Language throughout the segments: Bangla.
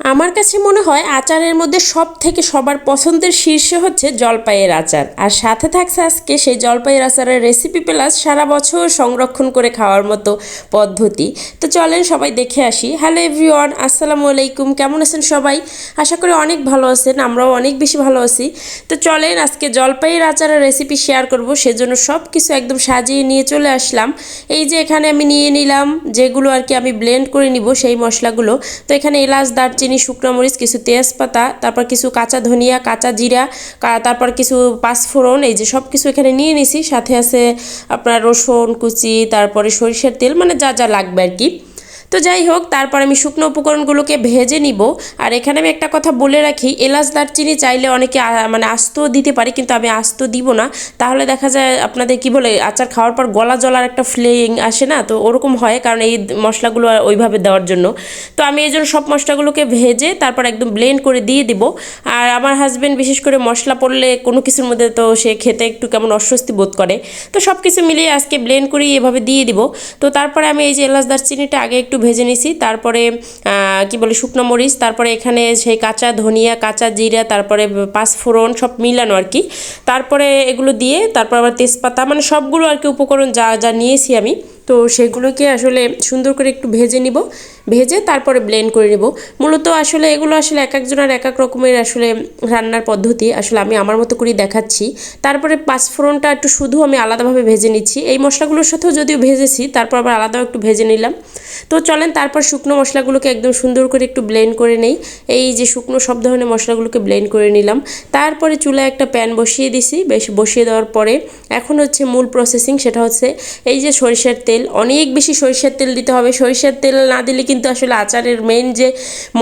আমার কাছে মনে হয় আচারের মধ্যে সব থেকে সবার পছন্দের শীর্ষে হচ্ছে জলপাইয়ের আচার। আর সাথে থাকছে আজকে সেই জলপাইয়ের আচারের রেসিপি প্লাস সারা বছর সংরক্ষণ করে খাওয়ার মতো পদ্ধতি। তো চলেন সবাই দেখে আসি। হ্যালো এভরিওয়ান আসসালামু আলাইকুম। কেমন আছেন সবাই? আশা করি অনেক ভালো আছেন, আমরাও অনেক বেশি ভালো আছি। তো চলেন আজকে জলপাইয়ের আচারের রেসিপি শেয়ার করব। সেজন্য সব কিছু একদম সাজিয়ে নিয়ে চলে আসলাম। এই যে এখানে আমি নিয়ে নিলাম, যেগুলো আর কি আমি ব্লেন্ড করে নিব সেই মশলাগুলো। তো এখানে এলাচ, দারচিনি শুকনো মরিচ, কিছু তেজপাতা, তারপর কিছু কাঁচা ধনিয়া, কাঁচা জিরা তারপর কিছু পাঁচফোড়ন, এই যে সব কিছু এখানে নিয়ে নিছি। সাথে আছে আপনার রসুন, কুচি, তারপরে সরিষার তেল মানে যা যা লাগবে আর কি। তো যাই হোক, তারপর আমি শুকনো উপকরণগুলোকে ভেজে নিব। আর এখানে আমি একটা কথা বলে রাখি, এলাচ দারচিনি চাইলে অনেকে মানে আস্ত দিতে পারি, কিন্তু আমি আস্ত দিব না। তাহলে দেখা যায় আপনাদের কি বলে, আচার খাওয়ার পর গলা জলার একটা ফ্লেইং আসে না? তো ওরকম হয়, কারণ এই মশলাগুলো ওইভাবে দেওয়ার জন্য। তো আমি এই জন্য সব মশলাগুলোকে ভেজে তারপর একদম ব্লেন্ড করে দিয়ে দিব। আর আমার হাজব্যান্ড বিশেষ করে মশলা পড়লে কোনো কিছুর মধ্যে তো সে খেতে একটু কেমন অস্বস্তি বোধ করে। তো সব কিছু মিলিয়ে আজকে ব্লেন্ড করে এভাবে দিয়ে দিব। তো তারপরে আমি এই যে এলাচ দারচিনিটা আগে একটু ভেজে নিছি, তারপরে কি বলে, শুকনো মরিচ, তারপরে এখানে সেই কাঁচা ধনিয়া, কাঁচা জিরা, তারপরে পাঁচফোড়ন সব মিলানো আর কি। তারপরে এগুলো দিয়ে তারপর আবার তেজপাতা মানে সবগুলো আর কি উপকরণ যা যা নিয়েছি আমি। তো সেগুলোকে আসলে সুন্দর করে একটু ভেজে নিব। ভেজে তারপরে ব্লেন্ড করে নেব। মূলত আসলে এগুলো আসলে এক একজনের এক এক রকমের আসলে রান্নার পদ্ধতি। আসলে আমি আমার মতো করেই দেখাচ্ছি। তারপরে পাঁচফোড়নটা একটু শুধু আমি আলাদাভাবে ভেজে নিচ্ছি। এই মশলাগুলোর সাথেও যদিও ভেজেছি, তারপর আবার আলাদাও একটু ভেজে নিলাম। তো চলেন তারপর শুকনো মশলাগুলোকে একদম সুন্দর করে একটু ব্লেন্ড করে নেই। এই যে শুকনো সব ধরনের মশলাগুলোকে ব্লেন্ড করে নিলাম। তারপরে চুলায় একটা প্যান বসিয়ে দিছি। বেশ বসিয়ে দেওয়ার পরে এখন হচ্ছে মূল প্রসেসিং সেটা হচ্ছে এই যে সরিষার তেল। অনেক বেশি সরিষার তেল দিতে হবে। সরিষার তেল না দিলে কিন্তু আসলে আচারের মেন যে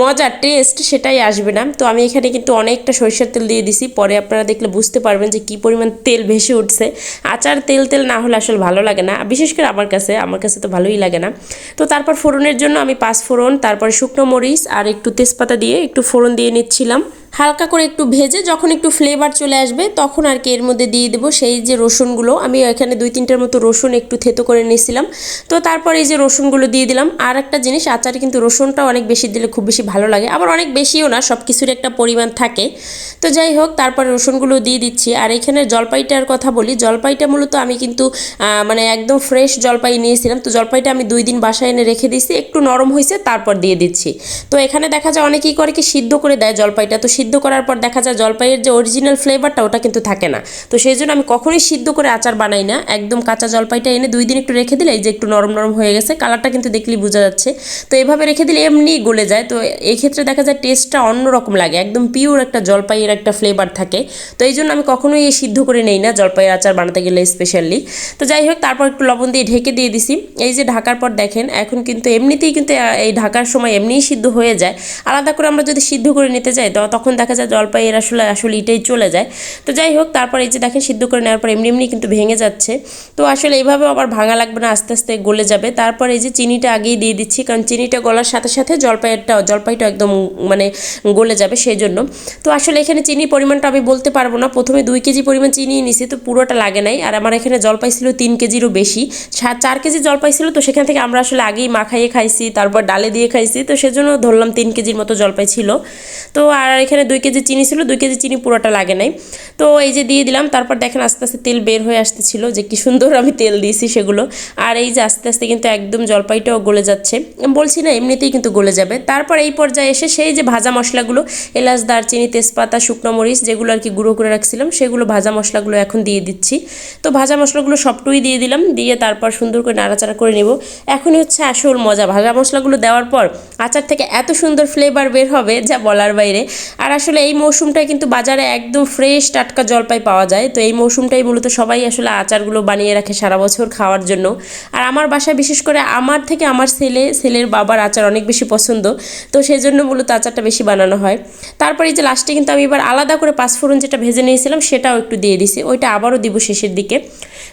মজা টেস্ট সেটাই আসবে না। তো আমি এখানে কিন্তু অনেকটা সরিষার তেল দিয়ে দিছি। পরে আপনারা দেখলে বুঝতে পারবেন যে কি পরিমাণ তেল ভেসে উঠছে। আচার তেল তেল না হলে আসলে ভালো লাগে না। বিশেষ করে আমার কাছে আমার কাছে তো ভালোই লাগে না। তো তারপর ফোড়নের জন্য আমি পাঁচ ফোড়ন, তারপর শুকনো মরিচ আর একটু তেজপাতা দিয়ে একটু ফোড়ন দিয়ে নিচ্ছিলাম। হালকা করে একটু ভেজে যখন একটু ফ্লেভার চলে আসবে, তখন আর কি এর মধ্যে দিয়ে দেবো সেই যে রসুনগুলো। আমি এখানে দুই তিনটার মতো রসুন একটু থেতো করে নিয়েছিলাম। তো তারপর এই যে রসুনগুলো দিয়ে দিলাম। আর একটা জিনিস, আচারে কিন্তু রসুনটা অনেক বেশি দিলে খুব বেশি ভালো লাগে। আবার অনেক বেশিও না সব কিছুর একটা পরিমাণ থাকে। তো যাই হোক, তারপর রসুনগুলো দিয়ে দিচ্ছি। আর এখানে জলপাইটার কথা বলি, জলপাইটা মূলত আমি কিন্তু মানে একদম ফ্রেশ জলপাই নিয়েছিলাম। তো জলপাইটা আমি দুই দিন বাসায় এনে রেখে দিয়েছি। একটু নরম হয়েছে তারপর দিয়ে দিচ্ছি। তো এখানে দেখা যায় অনেকেই করে কি, সিদ্ধ করে দেয় জলপাইটা। তো সিদ্ধ করার পর দেখা যায় জলপাইয়ের যে অরিজিনাল ফ্লেভারটা ওটা কিন্তু থাকে না। তো সেই জন্য আমি কখনোই সিদ্ধ করে আচার বানাই না। একদম কাঁচা জলপাইটা এনে দুই দিন একটু রেখে দিলে এই যে একটু নরম নরম হয়ে গেছে কালারটা কিন্তু দেখলেই বোঝা যাচ্ছে। তো এভাবে রেখে দিলে এমনি গলে যায়। তো এই ক্ষেত্রে দেখা যায় টেস্টটা অন্যরকম লাগে, একদম পিওর একটা জলপাইয়ের একটা ফ্লেভার থাকে। তো এই জন্য আমি কখনোই এই সিদ্ধ করে নেই না জলপাইয়ের আচার বানাতে গেলে স্পেশালি তো যাই হোক, তারপর একটু লবণ দিয়ে ঢেকে দিয়ে দিছি। এই যে ঢাকার পর দেখেন, এখন কিন্তু এমনিতেই কিন্তু এই ঢাকার সময় এমনিই সিদ্ধ হয়ে যায়। আলাদা করে আমরা যদি সিদ্ধ করে নিতে যাই, তো তখন দেখা যায় জলপাইয়ের আসলে আসলে এটাই চলে যায়। তো যাই হোক, তারপর এই যে দেখেন সিদ্ধ করে নেওয়ার পর এমনি এমনি কিন্তু ভেঙে যাচ্ছে। তো আসলে এইভাবে আবার ভাঙা লাগবে না, আস্তে আস্তে গলে যাবে। তারপর এই যে চিনিটা আগেই দিয়ে দিচ্ছি, কারণ চিনিটা গলার সাথে সাথে জলপাইয়েরটা জলপাইটা একদম মানে গলে যাবে সেই জন্য তো আসলে এখানে চিনি পরিমাণটা আমি বলতে পারব না। প্রথমে দুই কেজি পরিমাণ চিনি নিছি, তো পুরোটা লাগে নাই। আর আমার এখানে জলপাই ছিল তিন কেজিরও বেশি। চার কেজি জলপাই ছিল, তো সেখান থেকে আমরা আসলে আগেই মাখাইয়ে খাইছি, তারপর ডালে দিয়ে খাইছি। তো সেজন্য ধরলাম তিন কেজির মতো জলপাই ছিল। তো আর এখানে দুই কেজি চিনি ছিল, দুই কেজি চিনি পুরোটা লাগে নাই। তো এই যে দিয়ে দিলাম, তারপর দেখেন আস্তে আস্তে তেল বের হয়ে আসতেছিল যে কি সুন্দর আমি তেল দিয়েছি সেগুলো। আর এই যে আস্তে আস্তে কিন্তু একদম জলপাইটাও গলে যাচ্ছে। বলছি না, এমনিতেই কিন্তু গলে যাবে। তারপর এই পর্যায়ে এসে সেই যে ভাজা মশলাগুলো, এলাচ, দারচিনি, তেজপাতা, শুকনো মরিচ যেগুলো আর কি গুঁড়ো করে রাখছিলাম, সেগুলো ভাজা মশলাগুলো এখন দিয়ে দিচ্ছি। তো ভাজা মশলাগুলো সবটুই দিয়ে দিলাম, দিয়ে তারপর সুন্দর করে নাড়াচাড়া করে নেব। এখনই হচ্ছে আসল মজা। ভাজা মশলাগুলো দেওয়ার পর আচার থেকে এত সুন্দর ফ্লেভার বের হবে, যা বলার বাইরে। আর আসলে এই মৌসুমটায় কিন্তু বাজারে একদম ফ্রেশ টাটকা জলপাই পাওয়া যায়। তো এই মৌসুমটাই মূলত সবাই আসলে আচারগুলো বানিয়ে রাখে সারা বছর খাওয়ার জন্য। আর আমার বাসায় বিশেষ করে আমার থেকে আমার ছেলে, ছেলের বাবার আচার অনেক বেশি পছন্দ। তো সেই জন্য মূলত আচারটা বেশি বানানো হয়। তারপরে এই যে লাস্টে কিন্তু আমি এবার আলাদা করে পাঁচফোড়ন যেটা ভেজে নিয়েছিলাম সেটাও একটু দিয়ে দিছি। ওইটা আবারও দিব শেষের দিকে।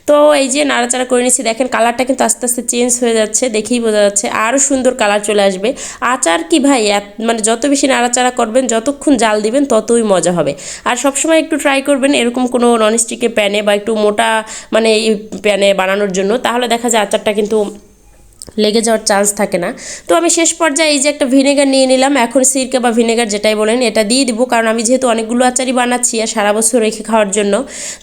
তো এই যে নাড়াচাড়া করে নিচ্ছি দেখেন কালারটা কিন্তু আস্তে আস্তে চেঞ্জ হয়ে যাচ্ছে, দেখেই বোঝা যাচ্ছে। আরও সুন্দর কালার চলে আসবে। আচার কি ভাই? মানে যত বেশি নাড়াচাড়া করবেন, যতক্ষণ জাল দিবেন, ততই মজা হবে। আর সবসময় একটু ট্রাই করবেন এরকম কোনো ননস্টিকের প্যানে বা একটু মোটা মানে এই প্যানে বানানোর জন্য। তাহলে দেখা যায় আচারটা কিন্তু লেগে যাওয়ার চান্স থাকে না। তো আমি শেষ পর্যায়ে এই যে একটা ভিনেগার নিয়ে নিলাম, এখন সিরকা বা ভিনেগার যেটাই বলেন, এটা দিয়ে দিব, কারণ আমি যেহেতু অনেকগুলো আচারই বানাচ্ছি আর সারা বছর রেখে খাওয়ার জন্য।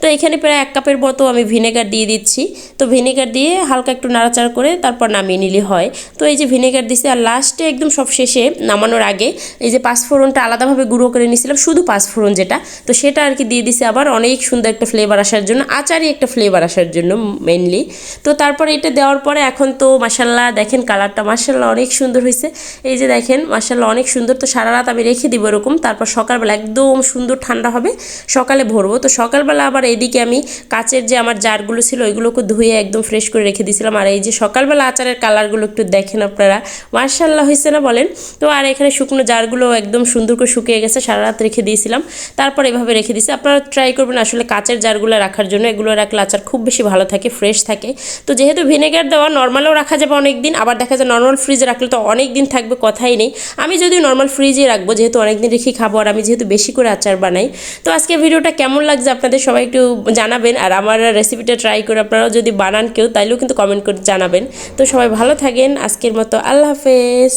তো এখানে প্রায় এক কাপের মতো আমি ভিনেগার দিয়ে দিচ্ছি। তো ভিনেগার দিয়ে হালকা একটু নাড়াচাড়া করে তারপর নামিয়ে নিলে হয়। তো এই যে ভিনেগার দিছি, আর লাস্টে একদম সব শেষে নামানোর আগে এই যে পাঁচফোড়নটা আলাদাভাবে গুঁড়ো করে নিয়েছিলাম, শুধু পাঁচফোড়ন যেটা। তো সেটা আর কি দিয়ে দিছি আবার অনেক সুন্দর একটা ফ্লেভার আসার জন্য, আচারই একটা ফ্লেভার আসার জন্য মেনলি তো তারপরে এটা দেওয়ার পরে এখন তো মাসাল্লাহ দেখেন কালারটা মাসাল্লাহ অনেক সুন্দর হয়েছে এই যে দেখেন মাসাল্লাহ অনেক সুন্দর। তো সারা রাত আমি রেখে দিব এরকম, তারপর সকালবেলা একদম সুন্দর ঠান্ডা হবে, সকালে ভরবো। তো সকালবেলা আবার এদিকে আমি কাচের যে আমার জারগুলো ছিল, ওইগুলোকে ধুয়ে একদম ফ্রেশ করে রেখে দিয়েছিলাম। আর এই যে সকালবেলা আচারের কালারগুলো একটু দেখেন আপনারা মার্শাল্লাহ হয়েছে না বলেন? তো আর এখানে শুকনো জারগুলো একদম সুন্দর করে শুকিয়ে গেছে, সারা রাত রেখে দিয়েছিলাম। তারপর এভাবে রেখে দিয়েছি। আপনারা ট্রাই করবেন আসলে কাচের জারগুলো রাখার জন্য। এগুলো রাখলে আচার খুব বেশি ভালো থাকে ফ্রেশ থাকে। তো যেহেতু ভিনেগার দেওয়া নর্মালও রাখা যাবে অনেক দিন আবার দেখা যায় নর্মাল ফ্রিজে রাখলে তো অনেক দিন থাকবে, কথাই নেই। আমি যদি নর্মাল ফ্রিজে রাখব, যেহেতু অনেক দিন রেখে খাব, আর আমি যেহেতু বেশি করে আচার বানাই। তো আজকে ভিডিওটা কেমন লাগছে আপনাদের সবাই একটু জানাবেন, আর আমার রেসিপিটা ট্রাই করে আপনারাও যদি বানান কেউ, তাইলেও কিন্তু কমেন্ট করে জানাবেন। তো সবাই ভালো থাকেন, আজকের মতো আল্লাহ হাফেজ।